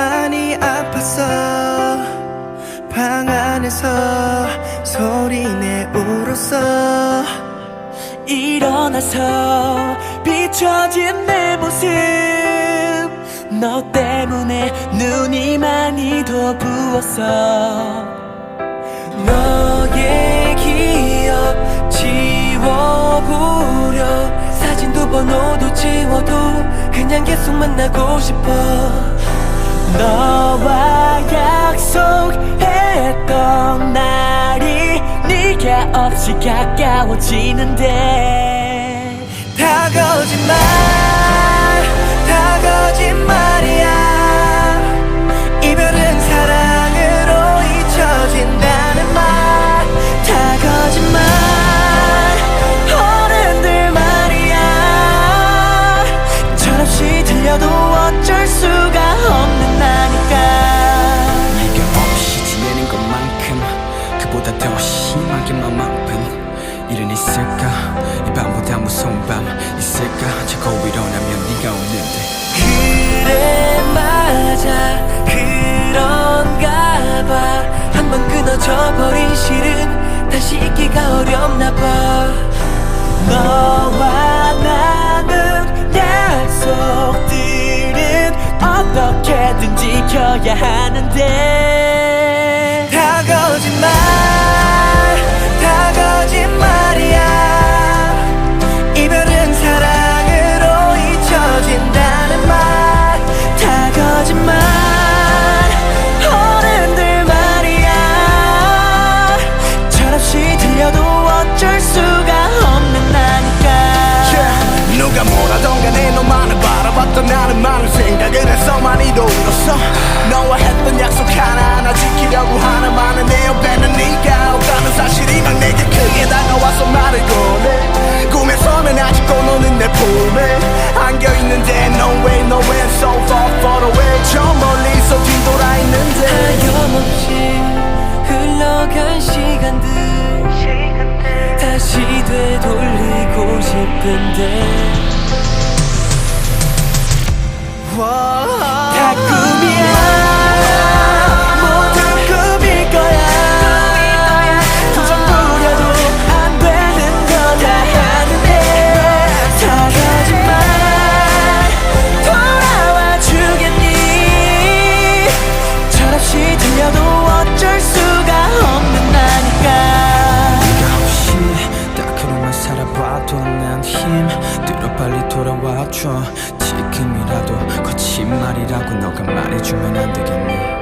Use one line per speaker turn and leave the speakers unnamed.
일어났어 방 안에서 소리내 울었어
일어나서 비춰진 내 모습 너 때문에 눈이 많이 더 부었어. 너의 기억 지워보려. 사진도 번호도 지워도 그냥 계속 만나고 싶어 너와 약속했던 날이 네가 없이 가까워지는데
다 거짓말 다 거짓말이야. 이별은 사랑으로 잊혀진다는 말.
다 거짓말 어른들 말이야. 철없이 들려도
다 더 심하게 마음 아픈 일은 있을까? 이 밤보다 무서운 밤 있을까? 자고 일어나면 네가 없는데.
그래 맞아. 그런가 봐 한 번 끊어져 버린 실은 다시 잊기가 어렵나 봐. 너와 나눈 약속들은 어떻게든 지켜야 하는데
울었어. 너와 했던 약속 하나하나 지키려고 하는 많은 내 옆에는 네가 없다는 사실이 막 내게 크게 다가와서 말을 꺼내 꿈에서는 아직도 너는 내 품에. 안겨있는데 No way no way so far far away. 저 멀리서 뒤돌아 있는데.
하염없이 흘러간 시간들. 다시 되돌리고 싶은데. 다
지금이라도 거짓말이라고 너가 말해주면 안 되겠니